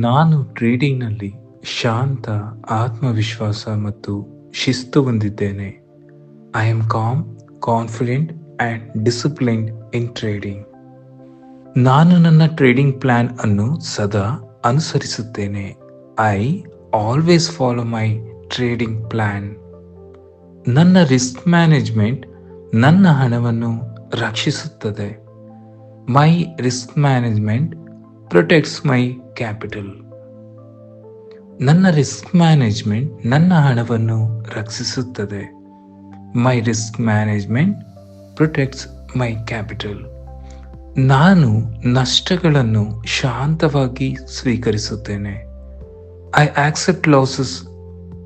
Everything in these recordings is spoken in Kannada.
ನಾನು ಟ್ರೇಡಿಂಗ್ನಲ್ಲಿ ಶಾಂತ, ಆತ್ಮವಿಶ್ವಾಸ ಮತ್ತು ಶಿಸ್ತು ಹೊಂದಿದ್ದೇನೆ. I am calm confident and disciplined in trading ನಾನು ನನ್ನ ಟ್ರೇಡಿಂಗ್ ಪ್ಲ್ಯಾನ್ ಅನ್ನು ಸದಾ ಅನುಸರಿಸುತ್ತೇನೆ. I always follow my trading plan ನನ್ನ ರಿಸ್ಕ್ ಮ್ಯಾನೇಜ್ಮೆಂಟ್ ನನ್ನ ಹಣವನ್ನು ರಕ್ಷಿಸುತ್ತದೆ. My risk management protects my capital ನನ್ನ ರಿಸ್ಕ್ ಮ್ಯಾನೇಜ್ಮೆಂಟ್ ನನ್ನ ಹಣವನ್ನು ರಕ್ಷಿಸುತ್ತದೆ. My risk management protects my capital ನಾನು ನಷ್ಟಗಳನ್ನು ಶಾಂತವಾಗಿ ಸ್ವೀಕರಿಸುತ್ತೇನೆ. ಐ ಆಕ್ಸೆಪ್ಟ್ ಲಾಸಸ್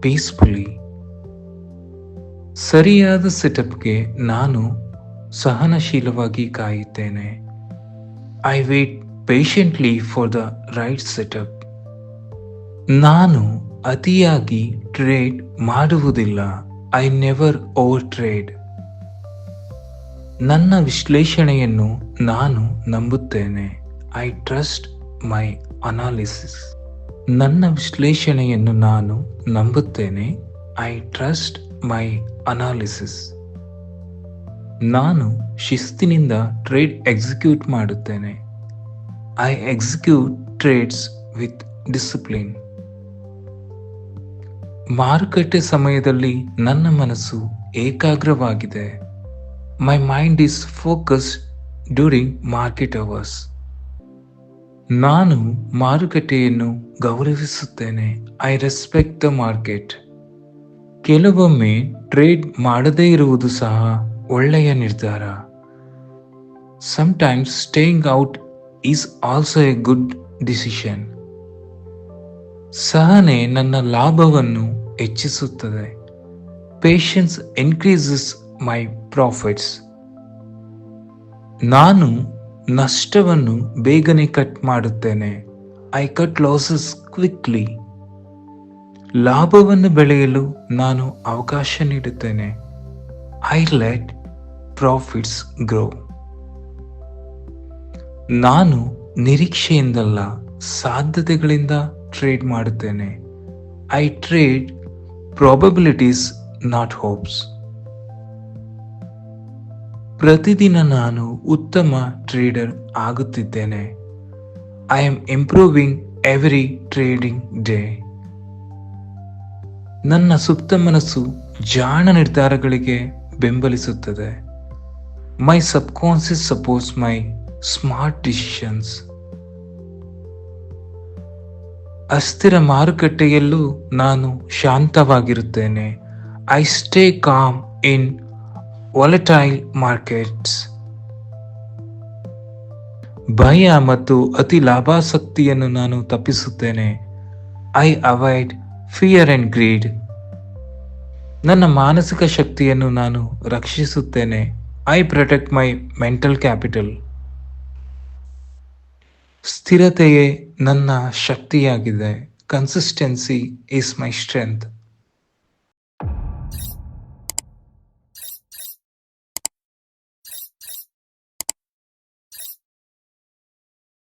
ಪೀಸ್ಫುಲಿ ಸರಿಯಾದ ಸೆಟಪ್ಗೆ ನಾನು ಸಹನಶೀಲವಾಗಿ ಕಾಯುತ್ತೇನೆ. I wait patiently for the right setup ನಾನು ಅತಿಯಾಗಿ ಟ್ರೇಡ್ ಮಾಡುವುದಿಲ್ಲ. ಐ ನೆವರ್ ಓವರ್ ಟ್ರೇಡ್ ನನ್ನ ವಿಶ್ಲೇಷಣೆಯನ್ನು ನಾನು ನಂಬುತ್ತೇನೆ. ಐ ಟ್ರಸ್ಟ್ ಮೈ ಅನಾಲಿಸಿಸ್ ನನ್ನ ವಿಶ್ಲೇಷಣೆಯನ್ನು ನಾನು ನಂಬುತ್ತೇನೆ. ಐ ಟ್ರಸ್ಟ್ ಮೈ ಅನಾಲಿಸಿಸ್ ನಾನು ಶಿಸ್ತಿನಿಂದ ಟ್ರೇಡ್ ಎಕ್ಸಿಕ್ಯೂಟ್ ಮಾಡುತ್ತೇನೆ. I execute trades with discipline ಮಾರುಕಟ್ಟೆ ಸಮಯದಲ್ಲಿ ನನ್ನ ಮನಸ್ಸು ಏಕಾಗ್ರವಾಗಿದೆ. My mind is focused during market hours ನಾನು ಮಾರುಕಟ್ಟೆಯನ್ನು ಗೌರವಿಸುತ್ತೇನೆ. ಐ ರೆಸ್ಪೆಕ್ಟ್ ದ ಮಾರ್ಕೆಟ್ ಕೆಲವೊಮ್ಮೆ ಟ್ರೇಡ್ ಮಾಡದೇ ಇರುವುದು ಸಹ ಒಳ್ಳೆಯ ನಿರ್ಧಾರ. Sometimes staying out is also a good decision ಸಹನೆ ನನ್ನ ಲಾಭವನ್ನು ಹೆಚ್ಚಿಸುತ್ತದೆ. ಪೇಷನ್ಸ್ ಇನ್ಕ್ರೀಸಸ್ ಮೈ ಪ್ರಾಫಿಟ್ಸ್ ನಾನು ನಷ್ಟವನ್ನು ಬೇಗನೆ ಕಟ್ ಮಾಡುತ್ತೇನೆ. ಐ ಕಟ್ ಲಾಸಸ್ ಕ್ವಿಕ್ಲಿ ಲಾಭವನ್ನು ಬೆಳೆಯಲು ನಾನು ಅವಕಾಶ ನೀಡುತ್ತೇನೆ. ಐ ಲೆಟ್ ಪ್ರಾಫಿಟ್ಸ್ ಗ್ರೋ ನಾನು ನಿರೀಕ್ಷೆಯಿಂದಲ್ಲ ಸಾಧ್ಯತೆಗಳಿಂದ ಟ್ರೇಡ್ ಮಾಡುತ್ತೇನೆ. I trade probabilities not hopes ಪ್ರತಿದಿನ ನಾನು ಉತ್ತಮ trader ಆಗುತ್ತಿದ್ದೇನೆ. I am improving every trading day ನನ್ನ ಸುಪ್ತ ಮನಸ್ಸು ಜಾಣ ನಿರ್ಧಾರಗಳಿಗೆ ಬೆಂಬಲಿಸುತ್ತದೆ. My subconscious supports my smart decisions ಅಸ್ಥಿರ ಮಾರುಕಟ್ಟೆಯಲ್ಲೂ ನಾನು ಶಾಂತವಾಗಿರುತ್ತೇನೆ. I stay calm in volatile markets ಭಯ ಮತ್ತು ಅತಿ ಲಾಭಾಸಕ್ತಿಯನ್ನು ನಾನು ತಪ್ಪಿಸುತ್ತೇನೆ. I avoid fear and greed ನನ್ನ ಮಾನಸಿಕ ಶಕ್ತಿಯನ್ನು ನಾನು ರಕ್ಷಿಸುತ್ತೇನೆ. I protect my mental capital ಸ್ಥಿರತೆಯೇ ನನ್ನ ಶಕ್ತಿಯಾಗಿದೆ. Consistency is my strength